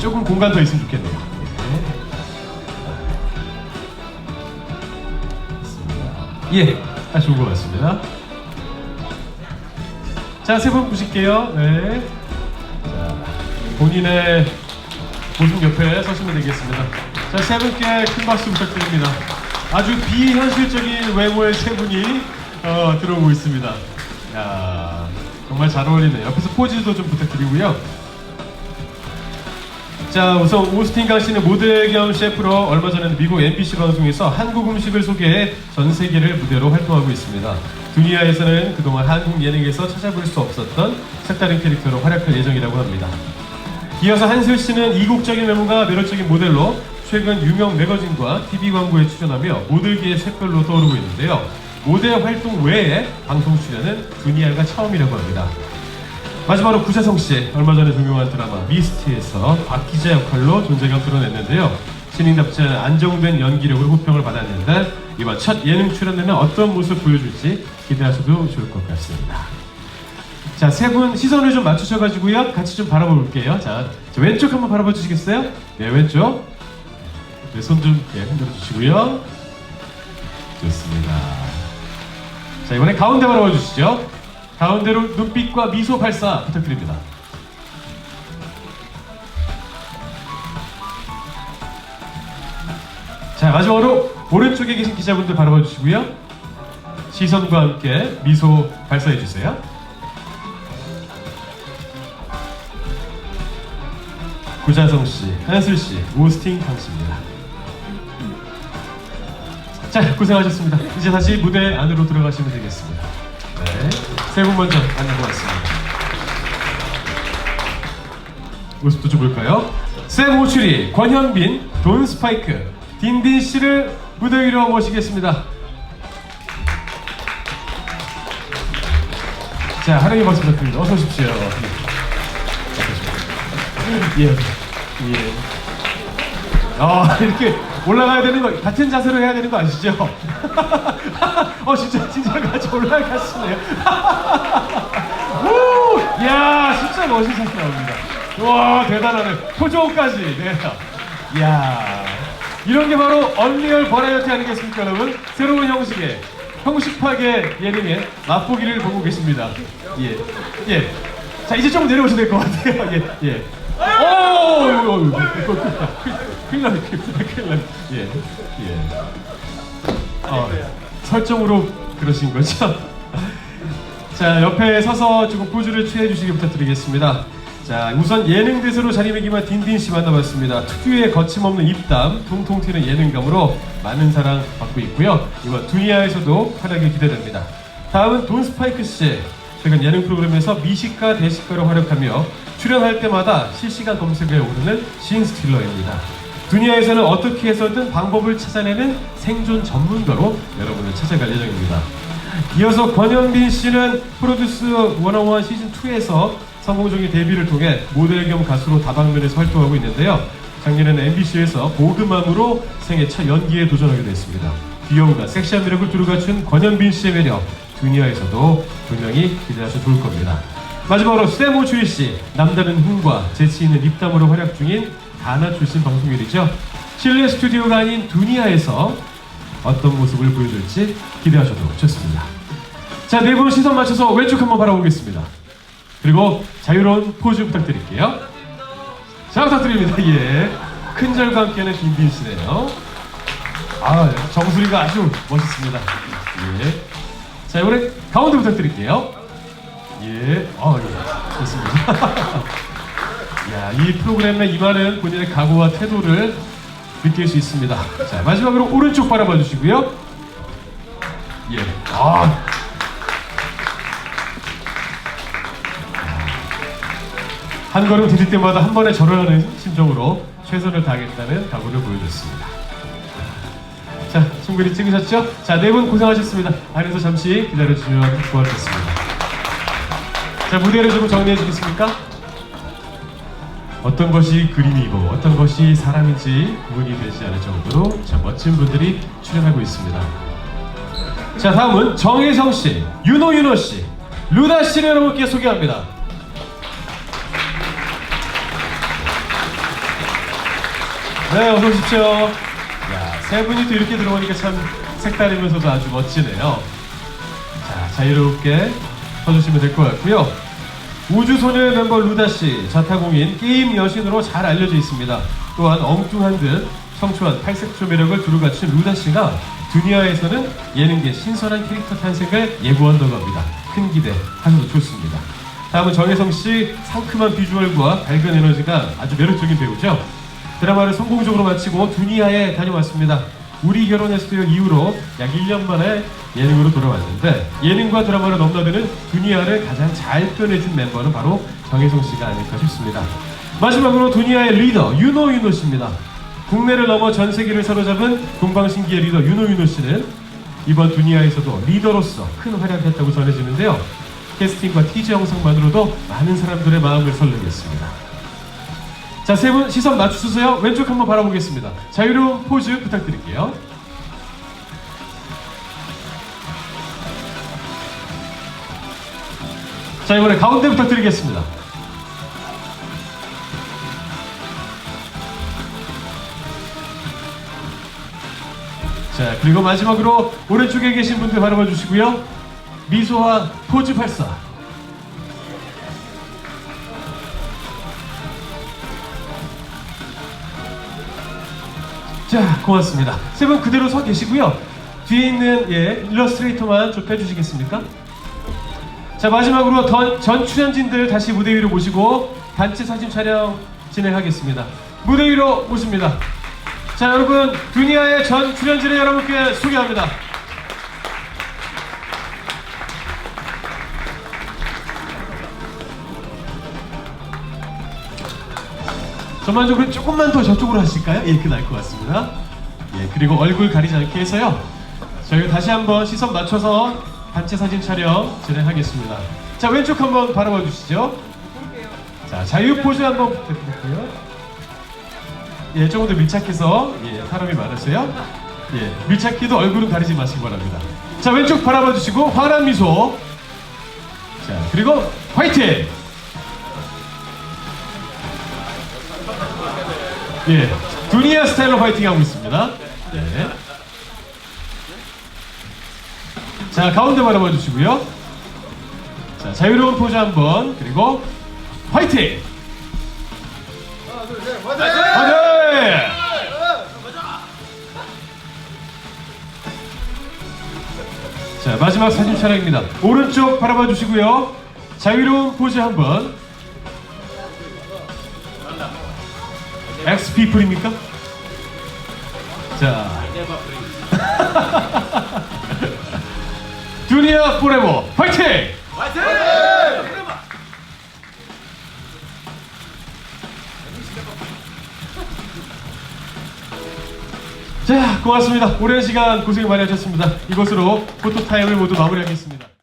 조금 공간 더 있으면 좋겠네요. 네. 예, 아 좋은 것 같습니다. 자, 세 분 보실게요. 네. 자, 본인의 모습 옆에 서시면 되겠습니다. 자, 세 분께 큰 박수 부탁드립니다. 아주 비현실적인 외모의 세 분이 어, 들어오고 있습니다. 야, 정말 잘 어울리네요. 옆에서 포즈도 좀 부탁드리고요. 자, 우선 오스틴 강 씨는 모델 겸 셰프로 얼마 전에는 미국 NBC 방송에서 한국 음식을 소개해 전 세계를 무대로 활동하고 있습니다. 두니아에서는 그동안 한국 예능에서 찾아볼 수 없었던 색다른 캐릭터로 활약할 예정이라고 합니다. 이어서 한슬 씨는 이국적인 외모가 매력적인 모델로 최근 유명 매거진과 TV 광고에 출연하며 모델계의 샛별로 떠오르고 있는데요. 모델 활동 외에 방송 출연은 두니아가 처음이라고 합니다. 마지막으로 구자성 씨 얼마 전에 종영한 드라마 미스트에서 박 기자 역할로 존재감 드러냈는데요. 신인답지 않은 안정된 연기력으로 호평을 받았는데 이번 첫 예능 출연에는 어떤 모습 보여줄지 기대하셔도 좋을 것 같습니다. 자, 세 분 시선을 좀 맞추셔가지고요. 같이 좀 바라볼게요. 자, 저 왼쪽 한번 바라봐 주시겠어요? 네, 왼쪽. 네, 손좀 네, 흔들어 주시고요. 좋습니다. 자, 이번에 가운데 바라봐 주시죠. 가운데로 눈빛과 미소 발사 부탁드립니다. 자, 마지막으로 오른쪽에 계신 기자분들 바라봐 주시고요. 시선과 함께 미소 발사해 주세요. 구자성 씨, 한슬 씨, 오스틴 강 씨입니다. 자, 고생하셨습니다. 이제 다시 무대 안으로 들어가시면 되겠습니다. 네, 세분 먼저 왔습니다. 모습도 좀 볼까요? 샘 오추리, 권현빈, 돈 스파이크, 딘딘 씨를 무대 위로 모시겠습니다. 자, 하령이 박수 부탁드립니다. 어서 오십시오. 예. 예. 아, 이렇게 올라가야 되는 거, 같은 자세로 해야 되는 거 아시죠? 어, 진짜, 진짜 같이 올라가시네요. 우! 야, 진짜 멋진 사진 나옵니다. 와, 대단하네. 표정까지. 네. 이야. 이런 게 바로 언리얼 버라이어티 아니겠습니까, 여러분? 새로운 형식의, 형식파계 예능의 맛보기를 보고 계십니다. 예. 예. 자, 이제 좀 내려오셔야 될 것 같아요. 예, 예. 오! 이거, 이거, 이거, 큰일 나네, 큰일 나네, 큰일 나네. 예, 예. 어, 설정으로 그러신 거죠? 자, 옆에 서서 조금 포즈를 취해 주시기 부탁드리겠습니다. 자, 우선 예능 대세로 자리매김한 딘딘 씨 만나봤습니다. 특유의 거침없는 입담, 통통 튀는 예능감으로 많은 사랑 받고 있고요. 이번 두니아에서도 활약이 기대됩니다. 다음은 돈 스파이크 씨. 최근 예능 프로그램에서 미식가 대식가로 활약하며 출연할 때마다 실시간 검색에 오르는 신 스틸러입니다. 두니아에서는 어떻게 해서든 방법을 찾아내는 생존 전문가로 여러분을 찾아갈 예정입니다. 이어서 권현빈 씨는 프로듀스 101 시즌 2에서 성공적인 데뷔를 통해 모델 겸 가수로 다방면에서 활동하고 있는데요. 작년에는 MBC에서 보그맘으로 생애 첫 연기에 도전하게 됐습니다. 귀여움과 섹시한 매력을 두루 갖춘 권현빈 씨의 매력, 두니아에서도 분명히 기대하셔도 좋을 겁니다. 마지막으로 세모 주희 씨, 남다른 흥과 재치 있는 입담으로 활약 중인 가나 출신 방송인이죠. 실내 스튜디오가 아닌 두니아에서 어떤 모습을 보여줄지 기대하셔도 좋습니다. 자, 네 분 시선 맞춰서 왼쪽 한번 바라보겠습니다. 그리고 자유로운 포즈 부탁드릴게요. 자, 부탁드립니다. 예. 큰 절과 함께하는 빈빈 씨네요. 아, 정수리가 아주 멋있습니다. 예. 자, 이번에 가운데 부탁드릴게요. 예. 아, 예. 좋습니다. 야, 이 프로그램에 임하는 본인의 각오와 태도를 느낄 수 있습니다. 자, 마지막으로 오른쪽 바라봐 주시고요. 예. 아. 한 걸음 디딜 때마다 한 번에 절하는 심정으로 최선을 다하겠다는 각오를 보여줬습니다. 자, 충분히 찍으셨죠? 자, 네 분 고생하셨습니다. 안에서 잠시 기다려주시면 고맙겠습니다. 자, 무대를 좀 정리해 주겠습니까? 어떤 것이 그림이고 어떤 것이 사람인지 구분이 되지 않을 정도로 참 멋진 분들이 출연하고 있습니다. 자, 다음은 정혜성 씨, 윤호 윤호 씨, 루다 씨를 여러분께 소개합니다. 네, 어서 오십시오. 야, 세 분이 또 이렇게 들어오니까 참 색다르면서도 아주 멋지네요. 자, 자유롭게 서주시면 될 것 같고요. 우주소녀의 멤버 루다씨, 자타공인 게임 여신으로 잘 알려져 있습니다. 또한 엉뚱한 듯 청초한 팔색조 매력을 두루 갖춘 루다씨가 두니아에서는 예능계 신선한 캐릭터 탄생을 예고한다고 합니다. 큰 기대 하셔도 좋습니다. 다음은 정혜성씨 상큼한 비주얼과 밝은 에너지가 아주 매력적인 배우죠. 드라마를 성공적으로 마치고 두니아에 다녀왔습니다. 우리 결혼했어요 이후로 약 1년 만에 예능으로 돌아왔는데 예능과 드라마를 넘나드는 두니아를 가장 잘 표현해준 멤버는 바로 정혜성 씨가 아닐까 싶습니다. 마지막으로 두니아의 리더 윤호 윤호 씨입니다. 국내를 넘어 전 세계를 사로잡은 동방신기의 리더 윤호 윤호 씨는 이번 두니아에서도 리더로서 큰 활약을 했다고 전해지는데요. 캐스팅과 티저 영상만으로도 많은 사람들의 마음을 설레겠습니다. 자, 세 분 시선 맞추세요. 왼쪽 한번 바라보겠습니다. 자유로운 포즈 부탁드릴게요. 자, 이번에 가운데 부탁드리겠습니다. 자, 그리고 마지막으로 오른쪽에 계신 분들 바라봐 주시고요. 미소와 포즈 발사. 자, 고맙습니다. 세 분 그대로 서 계시고요. 뒤에 있는 예, 일러스트레이터만 좀 펴주시겠습니까? 자, 마지막으로 던- 전 출연진들 다시 무대 위로 모시고 단체 사진 촬영 진행하겠습니다. 무대 위로 모십니다. 자, 여러분, 두니아의 전 출연진을 여러분께 소개합니다. 전반적으로 조금만 더 저쪽으로 하실까요? 예, 이렇게 나을 것 같습니다. 예, 그리고 얼굴 가리지 않게 해서요. 저희가 다시 한번 시선 맞춰서 단체 사진 촬영 진행하겠습니다. 자, 왼쪽 한번 바라봐 주시죠. 자, 자유 포즈 한번 부탁드릴게요. 예, 조금 더 밀착해서 예, 사람이 많으세요. 예, 밀착해도 얼굴은 가리지 마시기 바랍니다. 자, 왼쪽 바라봐 주시고 환한 미소. 자, 그리고 화이팅! 예, 두니아 스타일로 파이팅 하고 있습니다. 네. 자, 가운데 바라봐 주시고요. 자, 자유로운 포즈 한번, 그리고 파이팅! 화이팅! 자, 마지막 사진 촬영입니다. 오른쪽 바라봐 주시고요. 자유로운 포즈 한번. 엑스피플입니까? 자. 두니아 포레버 파이팅! 자, 고맙습니다. 오랜 시간 고생 많이 하셨습니다. 이것으로 포토타임을 모두 마무리하겠습니다.